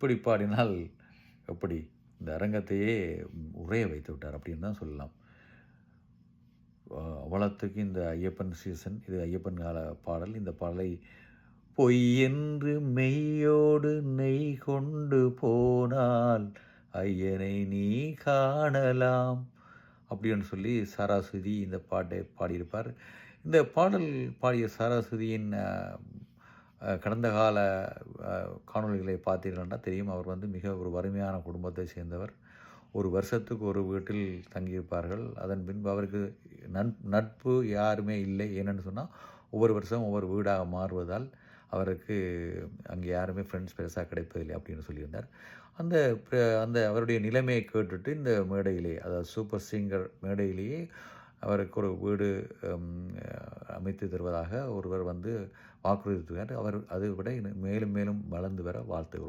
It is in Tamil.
இப்படி பாடினால் எப்படி? இந்த அரங்கத்தையே உரைய வைத்து விட்டார் அப்படின்னு தான் சொல்லலாம். வளத்துக்கு இந்த ஐயப்பன் சீசன் இது ஐயப்பன் கால பாடல். இந்த பாடலை பொய் என்று மெய்யோடு நெய் கொண்டு போனால் ஐயனை நீ காணலாம் அப்படின்னு சொல்லி சராசுதி இந்த பாட்டை பாடியிருப்பார். இந்த பாடல் பாடிய சரஸ்வதியின் கடந்த கால காணொலிகளை பார்த்தீர்கள்னா தெரியும் அவர் வந்து மிக ஒரு வறுமையான குடும்பத்தை சேர்ந்தவர். ஒரு வருஷத்துக்கு ஒரு வீட்டில் தங்கியிருப்பார்கள். அதன் பின்பு அவருக்கு நன் நட்பு யாருமே இல்லை. ஏன்னு சொன்னால் ஒவ்வொரு வருஷம் ஒவ்வொரு வீடாக மாறுவதால் அவருக்கு அங்கே யாருமே ஃப்ரெண்ட்ஸ் பெருசாக கிடைப்பதில்லை அப்படின்னு சொல்லியிருந்தார். அந்த அந்த அவருடைய நிலைமையை கேட்டுட்டு இந்த மேடையிலேயே அதாவது சூப்பர் சிங்கர் மேடையிலேயே அவருக்கு ஒரு வீடு அமைத்து தருவதாக ஒருவர் வந்து வாக்குறுதி அவர் அதை விட மேலும் மேலும் வளர்ந்து வர வாழ்த்துகிறோம்.